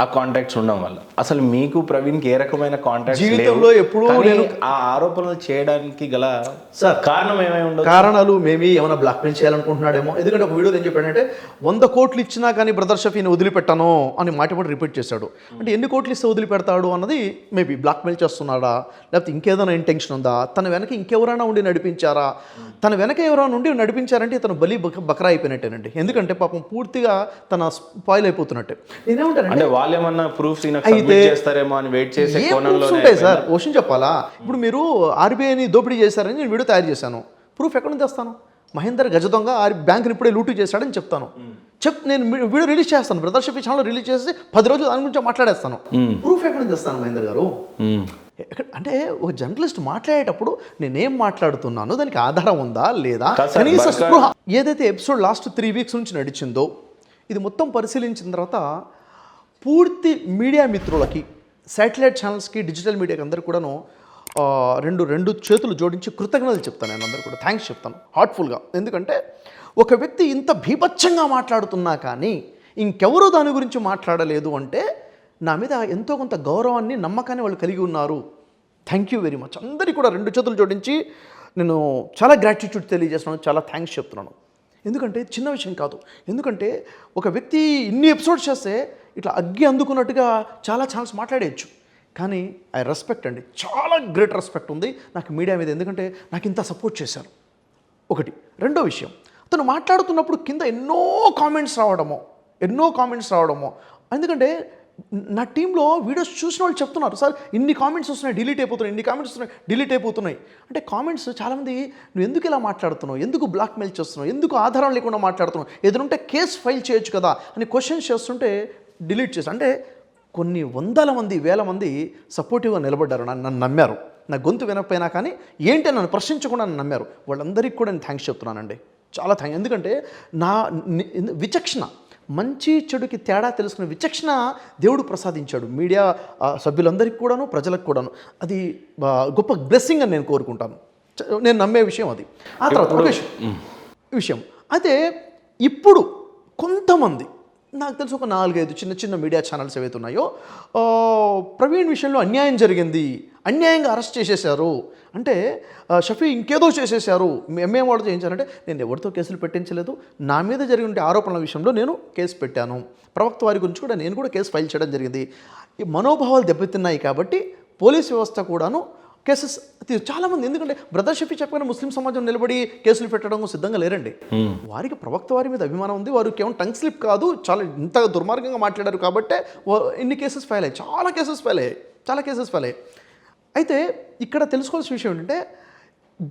ఆ కాంటాక్ట్స్ ఉండడం వల్ల. అసలు మీకు ప్రవీణ్కి ఏ రకమైన కాంటాక్ట్స్ జీవితంలో ఎప్పుడూ నేను- ఆ ఆరోపణలు చేయడానికి గల సార్ కారణం ఏమై ఉండదు కారణాలు మేబీ ఏమైనా బ్లాక్మెయిల్ చేయాలనుకుంటున్నాడేమో. ఎందుకంటే ఒక వీడియో ఏం చెప్పాడంటే వంద కోట్లు ఇచ్చినా కానీ బ్రదర్ షఫీని వదిలిపెట్టాను అని మాట మాట రిపీట్ చేశాడు. అంటే ఎన్ని కోట్లు ఇస్తే వదిలిపెడతాడు అన్నది మేబీ బ్లాక్మెయిల్ చేస్తున్నాడా? లేకపోతే ఇంకేదైనా ఇంటెన్షన్ ఉందా? తన వెనక ఇంకెవరైనా ఉండి నడిపించారా? తన వెనక ఎవరైనా ఉండి నడిపించారంటే ఇతను బలి బక- బకరా అయిపోయినట్టేనండి. ఎందుకంటే పాపం పూర్తిగా తన స్పాయిల్ అయిపోతున్నట్టే. అంటే వాళ్ళు ఏమన్నా అయితే- చేస్తారేమో అని వెయిట్ చేసే కోణంలో ఉంటాయి సార్? క్వశ్చన్ చెప్పాలా? ఇప్పుడు మీరు ఆర్బీఐని దోపిడీ చేశారని నేను వీడియో తయారు చేశాను. ప్రూఫ్ ఎక్కడ నుంచి తెస్తాను? మహేందర్ గజ దొంగ ఆర్ బ్యాంకుని ఇప్పుడే లూటు చేశాడని చెప్తాను. చెప్ నేను వీడియో రిలీజ్ చేస్తాను. బ్రదర్ షఫీ ఛానల్ రిలీజ్ చేసి పది రోజులు దాని గురించి మాట్లాడేస్తాను. ప్రూఫ్ ఎక్కడ నుంచి తెస్తాను మహేందర్ గారు? అంటే ఒక జర్నలిస్ట్ మాట్లాడేటప్పుడు నేనేం మాట్లాడుతున్నాను దానికి ఆధారం ఉందా లేదా? కనీస స్పృహ ఏదైతే ఎపిసోడ్ లాస్ట్ త్రీ వీక్స్ నుంచి నడిచిందో ఇది మొత్తం పరిశీలించిన తర్వాత పూర్తి మీడియా మిత్రులకి శాటిలైట్ ఛానల్స్కి డిజిటల్ మీడియాకి అందరు కూడాను రెండు రెండు చేతులు జోడించి కృతజ్ఞతలు చెప్తాను నేను అందరు కూడా. థ్యాంక్స్ చెప్తాను హార్ట్ఫుల్గా ఎందుకంటే ఒక వ్యక్తి ఇంత భీభత్సంగా మాట్లాడుతున్నా కానీ ఇంకెవరూ దాని గురించి మాట్లాడలేదు అంటే నా మీద ఎంతో కొంత గౌరవాన్ని నమ్మకాన్ని వాళ్ళు కలిగి ఉన్నారు. థ్యాంక్ యూ వెరీ మచ్ అందరికీ కూడా రెండు చేతులు జోడించి నేను చాలా గ్రాటిట్యూడ్ తెలియజేస్తున్నాను చాలా థ్యాంక్స్ చెప్తున్నాను. ఎందుకంటే చిన్న విషయం కాదు. ఎందుకంటే ఒక వ్యక్తి ఇన్ని ఎపిసోడ్స్ చేస్తే ఇట్లా అగ్గి అందుకున్నట్టుగా చాలా ఛాన్స్ మాట్లాడేయచ్చు. కానీ ఐ రెస్పెక్ట్ అండి. చాలా గ్రేట్ రెస్పెక్ట్ ఉంది నాకు మీడియా మీద. ఎందుకంటే నాకు ఇంత సపోర్ట్ చేశారు. ఒకటి. రెండో విషయం. అతను మాట్లాడుతున్నప్పుడు కింద ఎన్నో కామెంట్స్ రావడమో ఎన్నో కామెంట్స్ రావడమో. ఎందుకంటే నా టీంలో వీడియోస్ చూసిన వాళ్ళు చెప్తున్నారు. సార్ ఇన్ని కామెంట్స్ వస్తున్నాయి డిలీట్ అయిపోతున్నాయి ఇన్ని కామెంట్స్ వస్తున్నాయి డిలీట్ అయిపోతున్నాయి. అంటే కామెంట్స్ చాలామంది నువ్వు ఎందుకు ఇలా మాట్లాడుతున్నావు? ఎందుకు బ్లాక్మెయిల్ చేస్తున్నావు? ఎందుకు ఆధారం లేకుండా మాట్లాడుతున్నావు? ఏదైనా కేసు ఫైల్ చేయొచ్చు కదా అని క్వశ్చన్స్ చేస్తుంటే డిలీట్ చేసి అంటే కొన్ని వందల మంది వేల మంది సపోర్టివ్గా నిలబడ్డారు. నన్ను నన్ను నమ్మారు. నా గొంతు వినకపోయినా కానీ ఏంటి నన్ను ప్రశ్నించకుండా నన్ను నమ్మారు. వాళ్ళందరికీ కూడా నేను థ్యాంక్స్ చెప్తున్నానండి. చాలా థ్యాంక్ ఎందుకంటే నా విచక్షణ మంచి చెడుకి తేడా తెలుసుకునే విచక్షణ దేవుడు ప్రసాదించాడు. మీడియా సభ్యులందరికీ కూడాను ప్రజలకు కూడాను. అది గొప్ప బ్లెస్సింగ్ అని నేను కోరుకుంటాను. నేను నమ్మే విషయం అది. ఆ తర్వాత విషయం. అయితే ఇప్పుడు కొంతమంది నాకు తెలిసి ఒక నాలుగైదు చిన్న చిన్న మీడియా ఛానల్స్ ఏవైతే ఉన్నాయో ప్రవీణ్ విషయంలో అన్యాయం జరిగింది అన్యాయంగా అరెస్ట్ చేసేశారు. అంటే షఫీ ఇంకేదో చేసేశారు. మేమేం వాడు చేయించారంటే నేను ఎవరితో కేసులు పెట్టించలేదు. నా మీద జరిగిన ఆరోపణల విషయంలో నేను కేసు పెట్టాను. ప్రవక్త వారి గురించి కూడా నేను కూడా కేసు ఫైల్ చేయడం జరిగింది. ఈ మనోభావాలు దెబ్బతిన్నాయి కాబట్టి పోలీస్ వ్యవస్థ కూడాను కేసెస్ చాలామంది ఎందుకంటే బ్రదర్ షఫీ చెప్పగానే ముస్లిం సమాజం నిలబడి కేసులు పెట్టడం సిద్ధంగా లేరండి. వారికి ప్రవక్త వారి మీద అభిమానం ఉంది. వారు కేవలం టంగ్ స్లిప్ కాదు చాలా ఇంత దుర్మార్గంగా మాట్లాడారు కాబట్టే ఇన్ని కేసెస్ ఫైల్ అయ్యాయి. చాలా కేసెస్ ఫైల్ అయ్యాయి. చాలా కేసెస్ ఫైల్ అయ్యాయి. అయితే ఇక్కడ తెలుసుకోవాల్సిన విషయం ఏంటంటే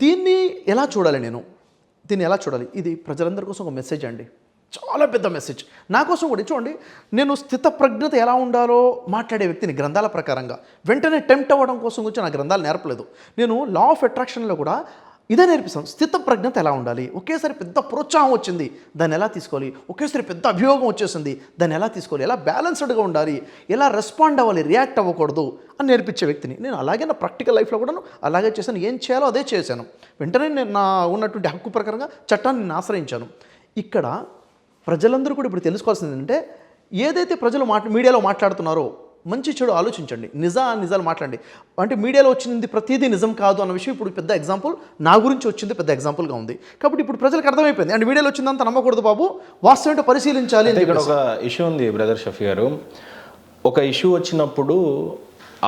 దీన్ని ఎలా చూడాలి నేను? దీన్ని ఎలా చూడాలి? ఇది ప్రజలందరి కోసం ఒక మెసేజ్ అండి. చాలా పెద్ద మెసేజ్ నా కోసం కూడా చూడండి. నేను స్థిత ప్రజ్ఞత ఎలా ఉండాలో మాట్లాడే వ్యక్తిని గ్రంథాల ప్రకారంగా వెంటనే టెంప్ట్ అవ్వడం కోసం గురించి నా గ్రంథాలు నేర్పలేదు. నేను లా ఆఫ్ అట్రాక్షన్లో కూడా ఇదే నేర్పిస్తాను. స్థిత ప్రజ్ఞత ఎలా ఉండాలి? ఒకేసారి పెద్ద ప్రోత్సాహం వచ్చింది. దాన్ని ఎలా తీసుకోవాలి? ఒకేసారి పెద్ద అభియోగం వచ్చేసింది. దాన్ని ఎలా తీసుకోవాలి? ఎలా బ్యాలెన్స్డ్గా ఉండాలి? ఎలా రెస్పాండ్ అవ్వాలి? రియాక్ట్ అవ్వకూడదు అని నేర్పించే వ్యక్తిని నేను అలాగే నా ప్రాక్టికల్ లైఫ్లో కూడా అలాగే చేశాను. ఏం చేయాలో అదే చేశాను. వెంటనే నేను నా ఉన్నటువంటి హక్కు ప్రకారంగా చట్టాన్ని నేను ఆశ్రయించాను. ఇక్కడ ప్రజలందరూ కూడా ఇప్పుడు తెలుసుకోవాల్సింది ఏంటంటే ఏదైతే ప్రజలు మాట మీడియాలో మాట్లాడుతున్నారో మంచి చెడు ఆలోచించండి. నిజా నిజాలు మాట్లాడండి. అంటే మీడియాలో వచ్చింది ప్రతిదీ నిజం కాదు అన్న విషయం ఇప్పుడు పెద్ద ఎగ్జాంపుల్ నా గురించి వచ్చింది పెద్ద ఎగ్జాంపుల్గా ఉంది. కాబట్టి ఇప్పుడు ప్రజలకు అర్థమైపోయింది. అంటే మీడియాలో వచ్చిందంత నమ్మకూడదు బాబు వాస్తవం ఏంటో పరిశీలించాలి ఇక్కడ. ఒక ఇష్యూ ఉంది బ్రదర్ షఫీ గారు. ఒక ఇష్యూ వచ్చినప్పుడు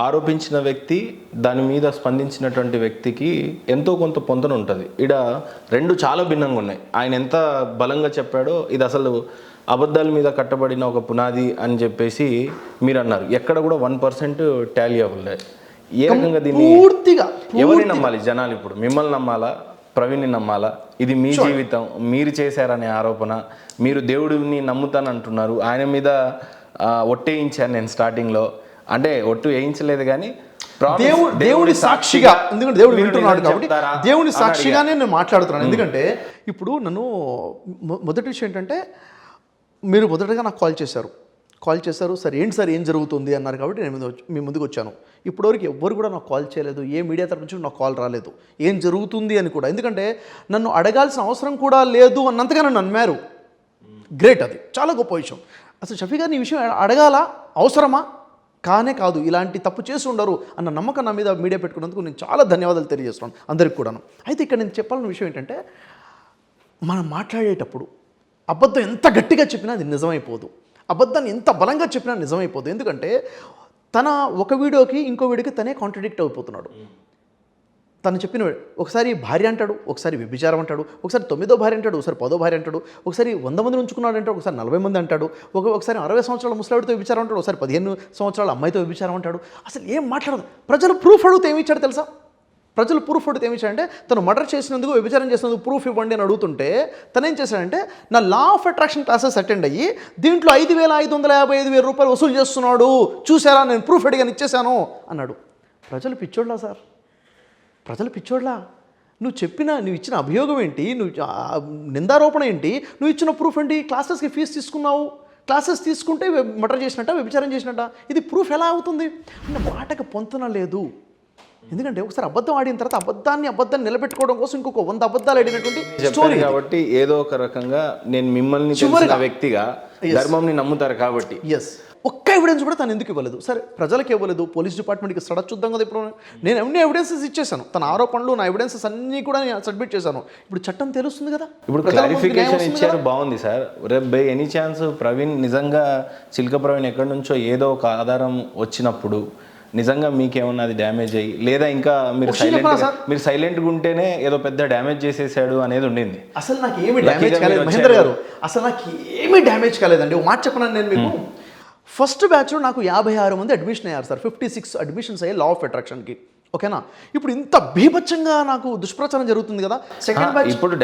ఆరోపించిన వ్యక్తి దాని మీద స్పందించినటువంటి వ్యక్తికి ఎంతో కొంత పొంతన ఉంటుంది. ఇడ రెండు చాలా భిన్నంగా ఉన్నాయి. ఆయన ఎంత బలంగా చెప్పాడో ఇది అసలు అబద్ధాల మీద కట్టబడిన ఒక పునాది అని చెప్పేసి మీరు అన్నారు. ఎక్కడ కూడా వన్ పర్సెంట్ టాలీ అవ్వలేదు ఏ రకంగా దీన్ని పూర్తిగా ఎవరిని నమ్మాలి? జనాలు ఇప్పుడు మిమ్మల్ని నమ్మాలా? ప్రవీణ్ని నమ్మాలా? ఇది మీ జీవితం. మీరు చేశారనే ఆరోపణ. మీరు దేవుడిని నమ్ముతానంటున్నారు. ఆయన మీద ఒట్టేయించాను నేను స్టార్టింగ్లో అంటే ఒట్టు వేయించలేదు కానీ దేవుడు దేవుడి సాక్షిగా ఎందుకంటే దేవుడు వింటున్నాడు కాబట్టి దేవుని సాక్షిగానే నేను మాట్లాడుతున్నాను. ఎందుకంటే ఇప్పుడు నన్ను మొదటి విషయం ఏంటంటే మీరు మొదటగా నాకు కాల్ చేశారు. కాల్ చేశారు. సార్ ఏంటి సార్? ఏం జరుగుతుంది? అన్నారు కాబట్టి నేను మీ ముందుకు వచ్చాను. ఇప్పటివరకు ఎవ్వరు కూడా నాకు కాల్ చేయలేదు. ఏ మీడియా తరపు నుంచి నాకు కాల్ రాలేదు. ఏం జరుగుతుంది అని కూడా. ఎందుకంటే నన్ను అడగాల్సిన అవసరం కూడా లేదు అన్నంతగా నన్ను నమ్మారు. గ్రేట్ అది. చాలా గొప్ప విషయం. అసలు షఫీ గారిని ఈ విషయం అడగాల? అవసరమా? కానే కాదు ఇలాంటి తప్పు చేసి ఉండరు అన్న నమ్మకం నా మీద మీడియా పెట్టుకున్నందుకు నేను చాలా ధన్యవాదాలు తెలియజేస్తున్నాను అందరికి కూడాను. అయితే ఇక్కడ నేను చెప్పాలన్న విషయం ఏంటంటే మనం మాట్లాడేటప్పుడు అబద్ధం ఎంత గట్టిగా చెప్పినా అది నిజమైపోదు. అబద్ధాన్ని ఎంత బలంగా చెప్పినా నిజమైపోదు. ఎందుకంటే తన ఒక వీడియోకి ఇంకో వీడియోకి తనే కాంట్రడిక్ట్ అయిపోతున్నాడు. తను చెప్పిన ఒకసారి భార్య అంటాడు ఒకసారి వ్యభిచారం అంటాడు ఒకసారి తొమ్మిదో భార్య అంటాడు ఒకసారి పదో భార్య అంటాడు ఒకసారి వంద మంది ఉంచుకున్నాడు అంటాడు ఒకసారి నలభై మంది అంటాడు ఒక ఒకసారి అరవై సంవత్సరాల ముసలాడితో వ్యభిచారం అంటాడు ఒకసారి పదిహేను సంవత్సరాల అమ్మాయితో వ్యభిచారం అంటాడు. అసలు ఏం మాట్లాడదు? ప్రజలు ప్రూఫ్ అడిగితే ఏమి ఇచ్చాడు తెలుసా? ప్రజలు ప్రూఫ్ అడిగితే ఏమి ఇచ్చాడంటే తను మర్డర్ చేసినందుకు వ్యభిచారం చేసినందుకు ప్రూఫ్ ఇవ్వండి అని అడుగుతుంటే తను ఏం చేశాడంటే నా law of attraction classes attend అయ్యి దీంట్లో ఐదు వేల ఐదు వందల యాభై ఐదు వేల రూపాయలు వసూలు చేస్తున్నాడు చూసారా నేను ప్రూఫ్ అడిగాను ఇచ్చేసాను అన్నాడు. ప్రజలు పిచ్చోళ్ళా సార్? ప్రజలు పిచ్చోడ్లా. నువ్వు చెప్పిన నువ్వు ఇచ్చిన అభియోగం ఏంటి? నువ్వు నిందారోపణ ఏంటి? నువ్వు ఇచ్చిన ప్రూఫ్ ఏంటి? క్లాసెస్కి ఫీజు తీసుకున్నావు. క్లాసెస్ తీసుకుంటే మటర్ చేసినట్ట వ్యభిచారం చేసినట్ట. ఇది ప్రూఫ్ ఎలా అవుతుంది? అంటే మాటకు పొంతన లేదు. ఎందుకంటే ఒకసారి అబద్ధం ఆడిన తర్వాత అబద్ధాన్ని అబద్ధాన్ని నిలబెట్టుకోవడం కోసం ఇంకొక వంద అబద్ధాలు ఆడినటువంటి స్టోరీ కాబట్టి ఏదో ఒక రకంగా నేను మిమ్మల్ని. వ్యక్తిగా ధర్మంని నమ్ముతారు కాబట్టి. ఎస్ ఒక్క ఎవిడెన్స్ కూడా తను ఎందుకు ఇవ్వలేదు? సరే ప్రజలకు ఇవ్వలేదు పోలీస్ డిపార్ట్మెంట్కి సడచ్ చూద్దాం కదా ఇప్పుడు. నేను అన్ని ఎవిడెన్సెస్ ఇచ్చేసాను తన ఆరోపణలు నా ఎవిడెన్సెస్ అన్నీ కూడా నేను సబ్మిట్ చేశాను. ఇప్పుడు చట్టం తెలుస్తుంది కదా? ఇప్పుడు క్లారిఫికేషన్ ఇచ్చారు బాగుంది సార్. రేపు బై ఎనీ ఛాన్స్ ప్రవీణ్ నిజంగా చిల్క ప్రవీణ్ ఎక్కడి నుంచో ఏదో ఒక ఆధారం వచ్చినప్పుడు నిజంగా మీకేమన్నా అది డ్యామేజ్ అయ్యి లేదా ఇంకా మీరు సైలెంట్? మీరు సైలెంట్గా ఉంటేనే ఏదో పెద్ద డ్యామేజ్ చేసేసాడు అనేది ఉండింది. అసలు నాకు ఏమీ డ్యామేజ్ కాలేదు. మహేంద్ర. గారు అసలు నాకు ఏమీ డ్యామేజ్ కాలేదండి మాట చెప్పను నేను మీకు. ఫస్ట్ బ్యాచ్లో నాకు యాభై ఆరు మంది అడ్మిషన్ అయ్యారు సార్. ఫిఫ్టీ సిక్స్ అడ్మిషన్స్ అయ్యాయి లా ఆఫ్ అట్రాక్షన్కి ఓకేనా? ఇప్పుడు ఇంత బీభత్సంగా నాకు దుష్ప్రచారం జరుగుతుంది కదా. సెకండ్ బ్యాచ్ ఇప్పుడు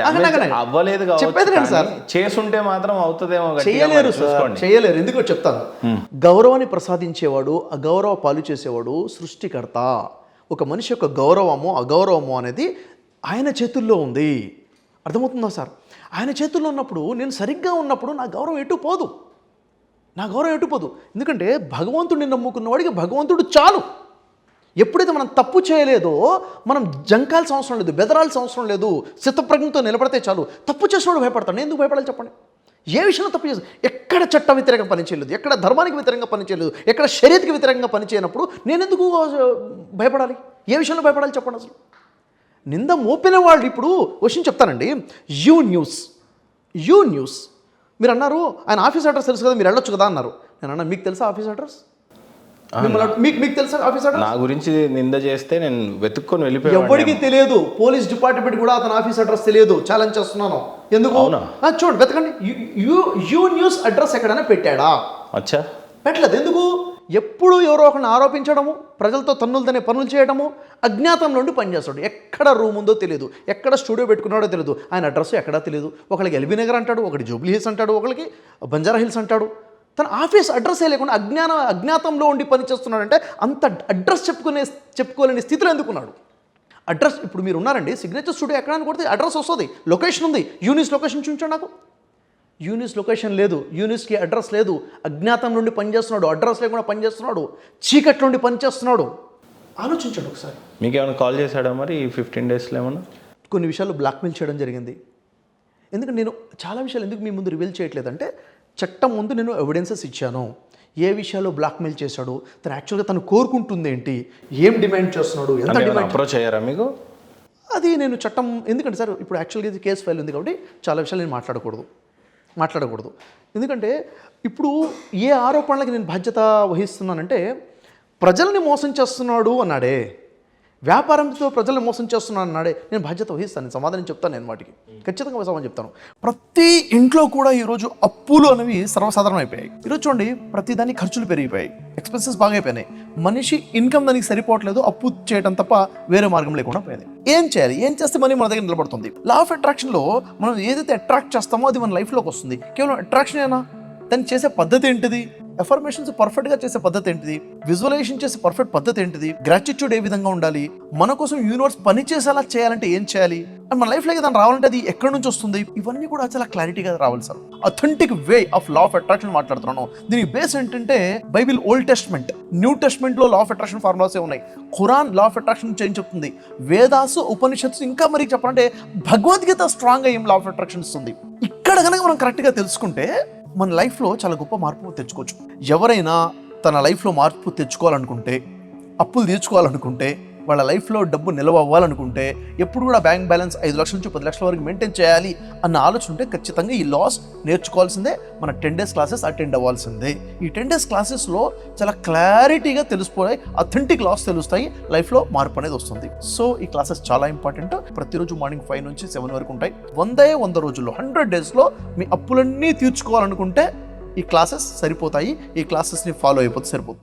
అవ్వలేదు చెప్పేది నేను సార్. చేసుంటే మాత్రం అవుతుందేమో చేయలేరు సార్. చేయలేరు. ఎందుకో చెప్తాను. గౌరవాన్ని ప్రసాదించేవాడు అగౌరవ పాలు చేసేవాడు సృష్టికర్త. ఒక మనిషి యొక్క గౌరవము అగౌరవము అనేది ఆయన చేతుల్లో ఉంది. అర్థమవుతుందా సార్? ఆయన చేతుల్లో ఉన్నప్పుడు నేను సరిగ్గా ఉన్నప్పుడు నా గౌరవం ఎటు పోదు. నా గౌరవం ఎటుపోదు ఎందుకంటే భగవంతుడిని నమ్ముకున్న వాడికి భగవంతుడు చాలు. ఎప్పుడైతే మనం తప్పు చేయలేదో మనం జంకాల్సిన అవసరం లేదు బెదరాల్సిన అవసరం లేదు చిత్తప్రజ్ఞతో నిలబడితే చాలు. తప్పు చేసినోడు భయపడతాడు. నేను ఎందుకు భయపడాలి చెప్పండి? ఏ విషయంలో తప్పు చేసి ఎక్కడ చట్ట వ్యతిరేకంగా పనిచేయలేదు ఎక్కడ ధర్మానికి వ్యతిరేకంగా పనిచేయలేదు ఎక్కడ శరీరకి వ్యతిరేకంగా పనిచేయనప్పుడు నేను ఎందుకు భయపడాలి? ఏ విషయంలో భయపడాలి చెప్పండి అసలు? నింద మోపిన వాళ్ళు ఇప్పుడు క్వశ్చన్ చెప్తానండి. U news. U news. మీరు అన్నారు ఆయన ఆఫీస్ అడ్రస్ తెలుసు కదా మీరు వెళ్ళొచ్చు కదా అన్నారు. నేను అన్నా మీకు తెలుసా ఆఫీస్ అడ్రస్ మీకు మీకు తెలుసా ఆఫీస్ అడ్రస్ నా గురించి నింద చేస్తే నేను వెతుక్కొని వెళ్ళిపోయాను ఎవరికి తెలియదు. పోలీస్ డిపార్ట్మెంట్ కూడా అతని ఆఫీస్ అడ్రస్ తెలియదు. ఛాలెంజ్ చేస్తున్నాను. ఎందుకు? చూడండి వెతకండి. యూ యూ న్యూస్ అడ్రస్ ఎక్కడైనా పెట్టాడా? అచ్చా. పెట్టలేదు. ఎందుకు? ఎప్పుడు ఎవరో ఒకరిని ఆరోపించడము ప్రజలతో తన్నులు తనే పనులు చేయడము అజ్ఞాతం నుండి పనిచేస్తాడు. ఎక్కడ రూమ్ ఉందో తెలియదు ఎక్కడ స్టూడియో పెట్టుకున్నాడో తెలియదు ఆయన అడ్రస్ ఎక్కడా తెలియదు ఒకరికి ఎల్బీ నగర్ అంటాడు ఒకటి జూబ్లీ హిల్స్ అంటాడు ఒకరికి బంజారా హిల్స్ అంటాడు. తన ఆఫీస్ అడ్రస్సే లేకుండా అజ్ఞాన అజ్ఞాతంలో ఉండి పని చేస్తున్నాడంటే అంత అడ్రస్ చెప్పుకునే చెప్పుకోలేని స్థితిలో ఎందుకున్నాడు? అడ్రస్ ఇప్పుడు మీరు ఉన్నారండి సిగ్నేచర్ స్టూడియో ఎక్కడ అని కొడితే అడ్రస్ వస్తుంది. లొకేషన్ ఉంది. యూనిస్ లొకేషన్ చూపించండి నాకు. యూనిస్ లొకేషన్ లేదు యూనిస్కి అడ్రస్ లేదు అజ్ఞాతం నుండి పనిచేస్తున్నాడు అడ్రస్ లేకుండా పనిచేస్తున్నాడు చీకటి నుండి పనిచేస్తున్నాడు. ఆలోచించండి ఒకసారి. మీకు ఏమైనా కాల్ చేశాడా మరి ఈ ఫిఫ్టీన్ డేస్లో ఏమన్నా? కొన్ని విషయాలు బ్లాక్మెయిల్ చేయడం జరిగింది. ఎందుకంటే నేను చాలా విషయాలు ఎందుకు మీ ముందు రివీల్ చేయట్లేదంటే చట్టం ముందు నేను ఎవిడెన్సెస్ ఇచ్చాను. ఏ విషయాల్లో బ్లాక్మెయిల్ చేశాడు తను యాక్చువల్గా తను కోరుకుంటుంది ఏంటి ఏం డిమాండ్ చేస్తున్నాడు ఎంత డిమాండ్ అప్రోచ్ అయ్యారా మీకు? అది నేను చట్టం ఎందుకంటే సార్ ఇప్పుడు యాక్చువల్గా ఇది కేసు ఫైల్ ఉంది కాబట్టి చాలా విషయాలు నేను మాట్లాడకూడదు. మాట్లాడకూడదు. ఎందుకంటే ఇప్పుడు ఏ ఆరోపణలకి నేను బాధ్యత వహిస్తున్నానంటే ప్రజల్ని మోసం చేస్తున్నాడు అన్నాడే. వ్యాపారంతో ప్రజలు మోసం చేస్తున్నాను అన్నాడే నేను బాధ్యత వహిస్తాను నేను సమాధానం చెప్తాను నేను వాటికి. ఖచ్చితంగా సమాధానం చెప్తాను. ప్రతి ఇంట్లో కూడా ఈరోజు అప్పులు అనేవి సర్వసాధారణం అయిపోయాయి. ఈరోజు చూడండి ప్రతి దానికి ఖర్చులు పెరిగిపోయాయి. ఎక్స్పెన్సెస్ బాగా అయిపోయినాయి. మనిషి ఇన్కమ్ దానికి సరిపోవట్లేదు అప్పు చేయడం తప్ప వేరే మార్గం లేకుండా పోయింది. ఏం చేయాలి? ఏం చేస్తే మనీ మన దగ్గర నిలబడుతుంది? లా ఆఫ్ అట్రాక్షన్లో మనం ఏదైతే అట్రాక్ట్ చేస్తామో అది మన లైఫ్లోకి వస్తుంది. కేవలం అట్రాక్షన్ ఏనా? దాన్ని చేసే పద్ధతి ఏంటిది? ఎఫర్మేషన్స్ పర్ఫెక్ట్గా చేసే పద్ధతి ఏంటిది? విజువలైజేషన్ చేసే పర్ఫెక్ట్ పద్ధతి ఏంటిది? గ్రాటిట్యూడ్ ఏ విధంగా ఉండాలి? మన కోసం యూనివర్స్ పని చేసేలా చేయాలంటే ఏం చేయాలి? అండ్ మన లైఫ్లో ఏదైనా రావాలంటే అది ఎక్కడి నుంచి వస్తుంది? ఇవన్నీ కూడా చాలా క్లారిటీగా రావాలి sir. Authentic way of law of attraction మాట్లాడుతున్నాను. దీనికి బేస్ ఏంటంటే బైబిల్ ఓల్డ్ టెస్ట్మెంట్ న్యూ టెస్ట్మెంట్లో లా ఆఫ్ అట్రాక్షన్ ఫార్ములాసే ఉన్నాయి? Quran law of attraction change చెప్తుంది? వేదాసు ఉపనిషత్తు ఇంకా మరి చెప్పాలంటే భగవద్గీత స్ట్రాంగ్ అయ్యే లా ఆఫ్ అట్రాక్షన్ ఇస్తుంది? ఇక్కడ కనుక మనం కరెక్ట్గా తెలుసుకుంటే మన లైఫ్లో చాలా గొప్ప మార్పు తెచ్చుకోవచ్చు. ఎవరైనా తన లైఫ్లో మార్పు తెచ్చుకోవాలనుకుంటే అప్పులు తీర్చుకోవాలనుకుంటే వాళ్ళ లైఫ్లో డబ్బు నిల్వ అవ్వాలనుకుంటే ఎప్పుడు కూడా బ్యాంక్ బ్యాలెన్స్ ఐదు లక్షల నుంచి పది లక్షల వరకు మెయింటైన్ చేయాలి అన్న ఆలోచన ఉంటే ఖచ్చితంగా ఈ లాస్ నేర్చుకోవాల్సిందే. మన టెన్ డేస్ క్లాసెస్ అటెండ్ అవ్వాల్సిందే. ఈ టెన్ డేస్ క్లాసెస్లో చాలా క్లారిటీగా తెలిసిపోయి అథెంటిక్ లాస్ తెలుస్తాయి. లైఫ్లో మార్పు అనేది వస్తుంది. సో ఈ క్లాసెస్ చాలా ఇంపార్టెంట్. ప్రతిరోజు మార్నింగ్ ఫైవ్ నుంచి సెవెన్ వరకు ఉంటాయి. వందే వంద రోజుల్లో హండ్రెడ్ డేస్లో మీ అప్పులన్నీ తీర్చుకోవాలనుకుంటే ఈ క్లాసెస్ సరిపోతాయి. ఈ క్లాసెస్ని ఫాలో అయిపోతే సరిపోతుంది.